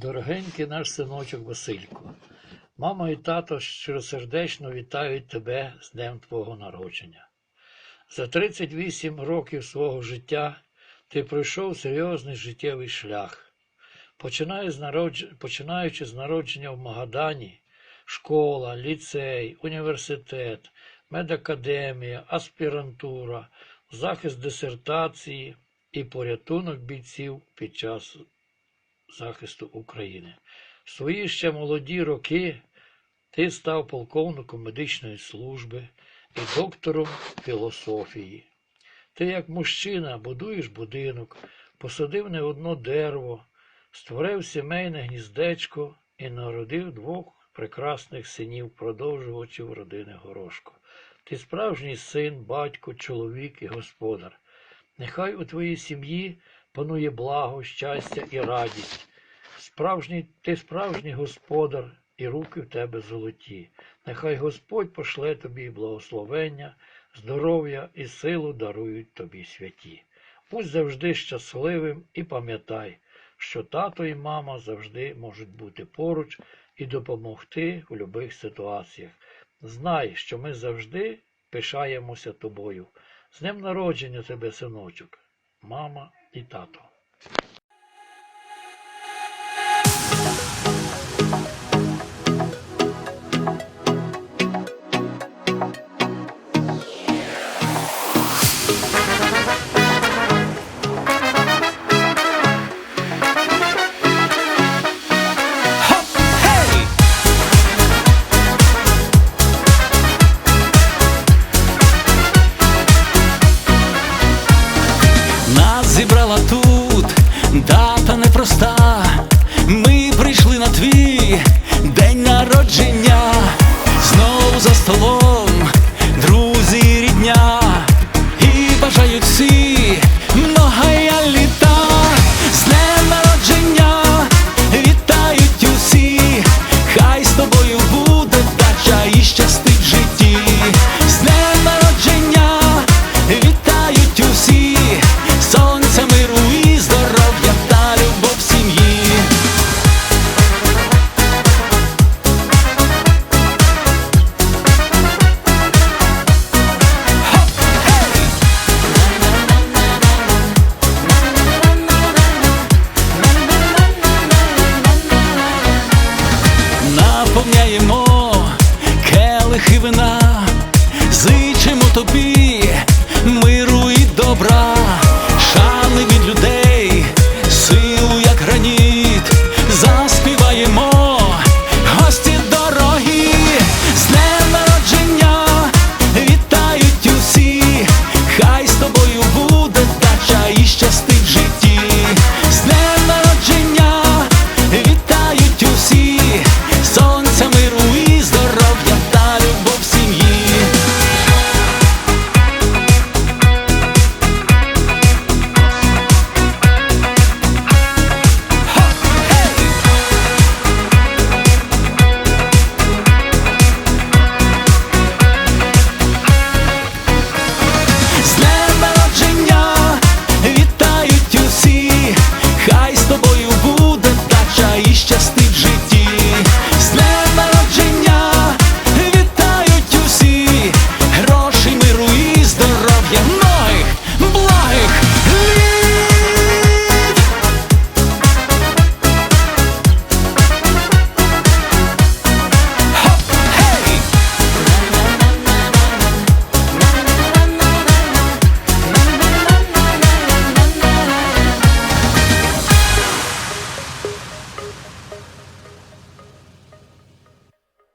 Дорогенький наш синочок Василько, мама і тато щиросердечно вітають тебе з днем твого народження. За 38 років свого життя ти пройшов серйозний життєвий шлях. Починаючи з народження в Магадані, школа, ліцей, університет, медакадемія, аспірантура, захист дисертації і порятунок бійців під час захисту України. В свої ще молоді роки ти став полковником медичної служби і доктором філософії. Ти, як мужчина, будуєш будинок, посадив не одно дерево, створив сімейне гніздечко і народив двох прекрасних синів, продовжувачів родини Горошко. Ти справжній син, батько, чоловік і господар. Нехай у твоїй сім'ї панує благо, щастя і радість. Справжній, ти справжній господар, і руки в тебе золоті. Нехай Господь пошле тобі благословення, здоров'я і силу дарують тобі святі. Будь завжди щасливим і пам'ятай, що тато і мама завжди можуть бути поруч і допомогти в будь-яких ситуаціях. Знай, що ми завжди пишаємося тобою. З днем народження тебе, синочок, мама і тато. Hey! Прийшли на твій день народження. Знову за столом, друзі, рідня. І бажають всі многая літа. З днем народження вітають усі. Хай з тобою Келихи вина